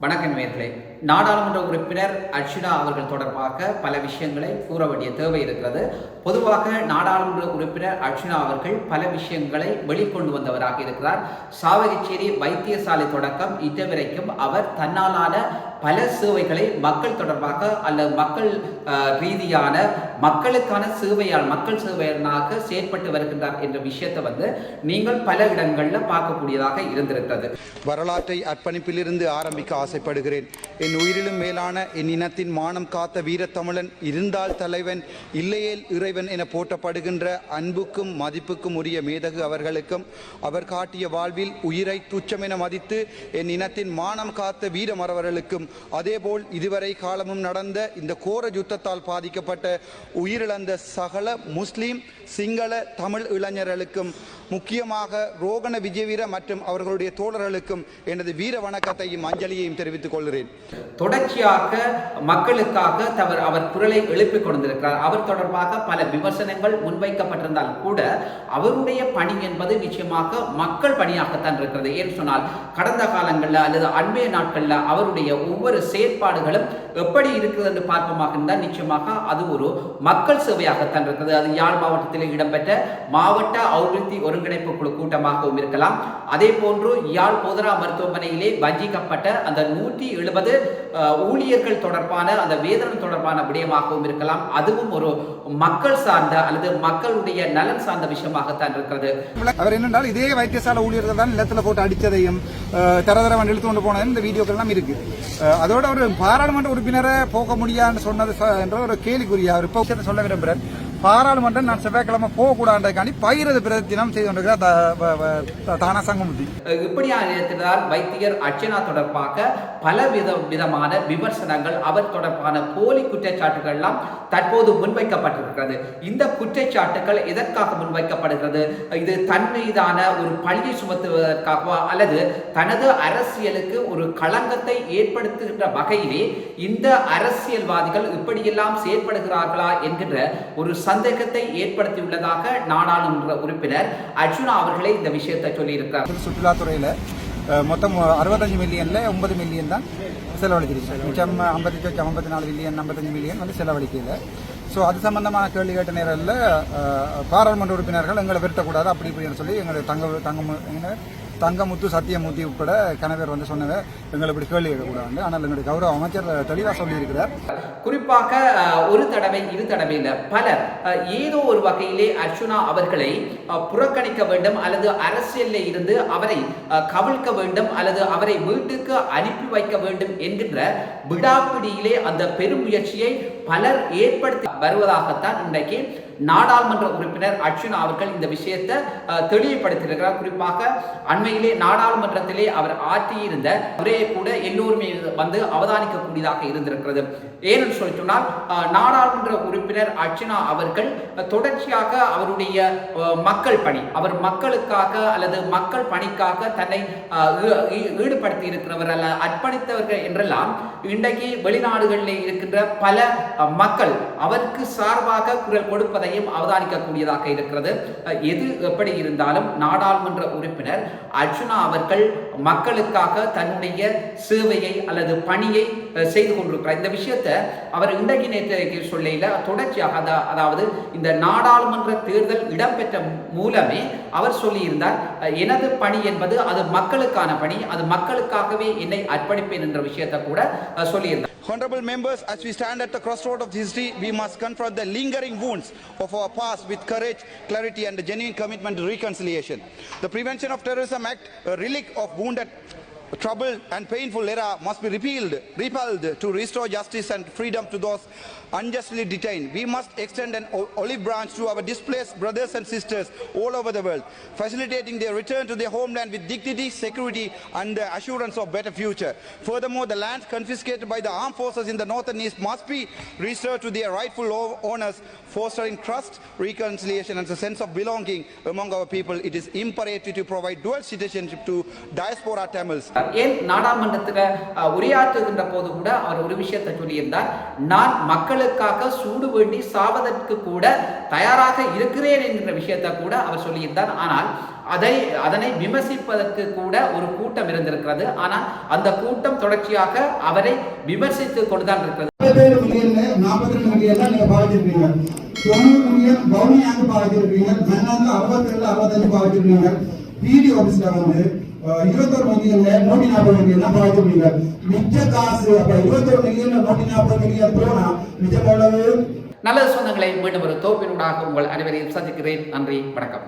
வணக்கம் நேர்களை நாடாளுமன்ற உறுப்பினர் அர்ச்சனா அவர்கள் தொடர்பாக பல விஷயங்களை கூற வேண்டிய தேவை இருக்கிறது. பொதுவாக நாடாளுமன்ற உறுப்பினர் அர்ஷினா அவர்கள் பல விஷயங்களை வெளிக்கொண்டு வந்தவராக இருக்கிறார். சாவகச்சேரி வைத்தியசாலை தொடக்கம் இன்று வரைக்கும் அவர் தன்னாலான பல சேவைகளை மக்கள் தொடர்பாக அல்லது மக்கள் ரீதியான மக்களுக்கான சேவையால் மக்கள் சேவையனாக செயற்பட்டு வருகின்றார் என்ற விஷயத்தை வந்து நீங்கள் பல இடங்களில் பார்க்கக்கூடியதாக இருந்திருக்கிறது. வரலாற்றை அர்ப்பணிப்பிலிருந்து ஆரம்பிக்க ஆசைப்படுகிறேன். என் உயிரிலும் மேலான என் இனத்தின் மானம் காத்த வீரத்தமிழன் இருந்தால் தலைவன் இல்லையேல் இறைவன் என போற்றப்படுகின்ற அன்புக்கும் மதிப்புக்கும் உரிய மேதகு அவர்களுக்கும் அவர் காட்டிய வாழ்வில் உயிரை என மதித்து என் இனத்தின் மானம் காத்த வீரமரவர்களுக்கும் அதேபோல் இதுவரை காலமும் நடந்த இந்த கோர யுத்தத்தால் பாதிக்கப்பட்ட உயிரிழந்த சகல முஸ்லீம் சிங்கள தமிழ் இளைஞர்களுக்கும் முக்கியமாக ரோகண விஜயவீர மற்றும் அவர்களுடைய தோழர்களுக்கும் எனது வீர வணக்கத்தையும் அஞ்சலியையும் தெரிவித்துக் கொள்கிறேன். தொடர்ச்சியாக மக்களுக்காக தவர் அவர் குரலை எழுப்பிக் கொண்டிருக்கிறார். அவர் தொடர்பாக பல விமர்சனங்கள் முன்வைக்கப்பட்டிருந்தால் கூட அவருடைய பணி என்பது நிச்சயமாக மக்கள் பணியாகத்தான் இருக்கிறது. ஏன் சொன்னால் கடந்த காலங்களில் அல்லது அண்மைய நாட்களில் அவருடைய ஒவ்வொரு செயற்பாடுகளும் எப்படி இருக்குது என்று பார்ப்போமாக இருந்தால் நிச்சயமாக அது ஒரு மக்கள் சேவையாகத்தான் இருக்கிறது. அது யாழ் மாவட்டத்தில் இடம்பெற்ற மாவட்ட அபிவிருத்தி ஒருங்கிணைப்பு குழு கூட்டமாகவும் இருக்கலாம். அதே போன்று யாழ் போதரா மருத்துவமனையிலே வஞ்சிக்கப்பட்ட அந்த நூற்றி எழுபது ஊழியர்கள் தொடர்பான அந்த வேதனம் தொடர்பான விடயமாகவும் இருக்கலாம். அதுவும் ஒரு மக்கள் சார்ந்த அல்லது மக்களுடைய நலன் சார்ந்த விஷயமாகத்தான் இருக்கிறது. அவர் என்னென்றால் இதே வைத்தியசாலை ஊழியர்கள் தான் நிலத்தில் போட்டு அடித்ததையும் அஹ், தர இழுத்து கொண்டு போனதும் இந்த வீடியோக்கள் எல்லாம் இருக்கு. அதோட ஒரு பாராளுமன்ற உறுப்பினரை போக முடியாதுன்னு சொன்னது என்ற ஒரு கேள்விக்குரிய அவர் இப்போ சொல்ல விரும்புகிறேன் பாராளுமன்றம் நான் செவ்வாய்க்கிழமை போகக்கூடாதுக்காண்டி பகிரது பிரதினம் செய்து கொண்டிருக்கிறார் த- தானா சங்கமுத்தி வைத்தியர் அர்ச்சனா தொடர்பாக பல வித விதமான விமர்சனங்கள் அவர் தொடர்பான போலி குற்றச்சாட்டுகள் எல்லாம் தற்போது முன்வைக்கப்பட்டிருக்கிறது. இந்த குற்றச்சாட்டுகள் எதற்காக முன்வைக்கப்படுகிறது? இது தன் மீதான ஒரு பழியை சுமத்துவதற்காகவா? அல்லது தனது அரசியலுக்கு ஒரு களங்கத்தை ஏற்படுத்துகின்ற வகையிலே இந்த அரசியல்வாதிகள் இப்படியெல்லாம் செயற்படுகிறார்களா என்கின்ற ஒரு சந்தேகத்தை ஏற்படுத்தியுள்ளதாக நாடாளுமன்ற உறுப்பினர் அர்ஜுனா அவர்களே இந்த விஷயத்தை சொல்லியிருக்கிறார். சுற்றுலாத்துறையில் மொத்தம் அறுபத்தஞ்சு மில்லியன்ல ஒன்பது மில்லியன் தான் செலவழிச்சிருக்கு மிச்சம் ஐம்பத்தி ஐம்பத்தி நாலு மில்லியன் ஐம்பத்தஞ்சு மில்லியன் வந்து செலவழிக்கல. ஸோ அது சம்பந்தமான கேள்வி கேட்ட நேரில் பாராளுமன்ற உறுப்பினர்கள் எங்களை விரட்டக்கூடாது அப்படி இப்படின்னு சொல்லி எங்களை தங்க தங்க தங்கமுத்து சத்தியமூர்த்தி உட்பட கணவர் வந்து சொன்னவர் எங்களை இப்படி கேள்வி கேட்கக்கூடாது. ஆனால் எங்களுடைய கௌரவ அமைச்சர் தெளிவாக சொல்லியிருக்கிறார். குறிப்பாக ஒரு தடவை இரு தடவை இல்லை பல ஏதோ ஒரு வகையிலே அர்ச்சுனா அவர்களை புறக்கணிக்க வேண்டும் அல்லது அரசியலில் இருந்து அவரை கவிழ்க்க வேண்டும் அல்லது அவரை வீட்டுக்கு அனுப்பி வைக்க வேண்டும் என்கின்ற விடாப்பிடியிலே அந்த பெரும் முயற்சியை பலர் ஏற்படுத்தி வருவதாகத்தான் இன்றைக்கு நாடாளுமன்ற உறுப்பினர் அர்ச்சுனா அவர்கள் இந்த விஷயத்தை அஹ், தெளிவுபடுத்தியிருக்கிறார். குறிப்பாக அண்மையிலே நாடாளுமன்றத்திலே அவர் ஆற்றியிருந்த உரையை கூட எல்லோருமே வந்து அவதானிக்கக்கூடியதாக இருந்திருக்கிறது. ஏன்னு சொல்லி சொன்னால் அஹ், நாடாளுமன்ற உறுப்பினர் அர்ச்சனா அவர்கள் தொடர்ச்சியாக அவருடைய மக்கள் பணி அவர் மக்களுக்காக அல்லது மக்கள் பணிக்காக தன்னை அஹ், ஈடுபடுத்தி இருக்கிறவர் அல்ல அர்ப்பணித்தவர்கள் என்றெல்லாம் இன்றைக்கு வெளிநாடுகளில் இருக்கின்ற பல மக்கள் அவருக்கு சார்பாக குரல் கொடுப்பதை கொடுப்பதையும் அவதானிக்கக்கூடியதாக இருக்கிறது. எது எப்படி இருந்தாலும் நாடாளுமன்ற உறுப்பினர் அர்ஜுனா அவர்கள் மக்களுக்காக தன்னுடைய சேவையை அல்லது பணியை செய்து கொண்டிருக்கிறார். இந்த விஷயத்தை அவர் இன்றைக்கு நேற்று சொல்லையில் தொடர்ச்சியாக அதாவது இந்த நாடாளுமன்ற தேர்தல் இடம்பெற்ற மூலமே அவர் சொல்லியிருந்தார். எனது பணி என்பது அது மக்களுக்கான பணி அது மக்களுக்காகவே என்னை அர்ப்பணிப்பேன் என்ற விஷயத்தை கூட சொல்லியிருந்தார். Honorable members, as we stand at the crossroad of history, we must confront the lingering wounds of our past with courage, clarity, and a genuine commitment to reconciliation. The Prevention of Terrorism Act, a relic of wounded, troubled, and painful era, must be repealed, repelled to restore justice and freedom to those unjustly detained. We must extend an olive branch to our displaced brothers and sisters all over the world, facilitating their return to their homeland with dignity, security, and the assurance of a better future. Furthermore, the lands confiscated by the armed forces in the north and east must be restored to their rightful owners, fostering trust, reconciliation, and a sense of belonging among our people. It is imperative to provide dual citizenship to diaspora Tamils. ஏன் நாடாளுமன்றத்தில் உரையாற்றுகின்ற போது கூட அவர் ஒரு விஷயத்தை சொல்லியிருந்தார். நான் மக்களுக்காக சூடு வேண்டி சாவதற்கு கூட தயாராக இருக்கிறேன் என்கிற விஷயத்தை கூட அவர் சொல்லியிருந்தார். ஆனால் அதை அதனை விமர்சிப்பதற்கு கூட ஒரு கூட்டம் இருந்திருக்கிறது. ஆனால் அந்த கூட்டம் தொடர்ச்சியாக அவரை விமர்சித்து கொண்டுதான் இருக்கிறது. நாற்பத்தி ரெண்டு மில்லியன் நீங்க பாதிச்சிருக்கீங்க தொண்ணூறு மில்லியன் பவுனியாக்கு பாதிச்சிருக்கீங்க அறுபத்தி ரெண்டு அறுபத்தஞ்சு பாதிச்சிருக்கீங்க பிடி ஆபீஸ்ல வந்து இருபத்தொரு மில்லியன்ல நூத்தி நாற்பது மில்லியன் தான் பாதிச்சிருக்கீங்க மிச்ச காசு அப்ப இருபத்தொரு மில்லியன்ல நூத்தி நாற்பது மில்லியன் போனா மிச்சம் எவ்வளவு நல்ல சொந்தங்களை மீண்டும் ஒரு தோப்பினூடாக உங்கள் அனைவரையும் சந்திக்கிறேன். நன்றி வணக்கம்.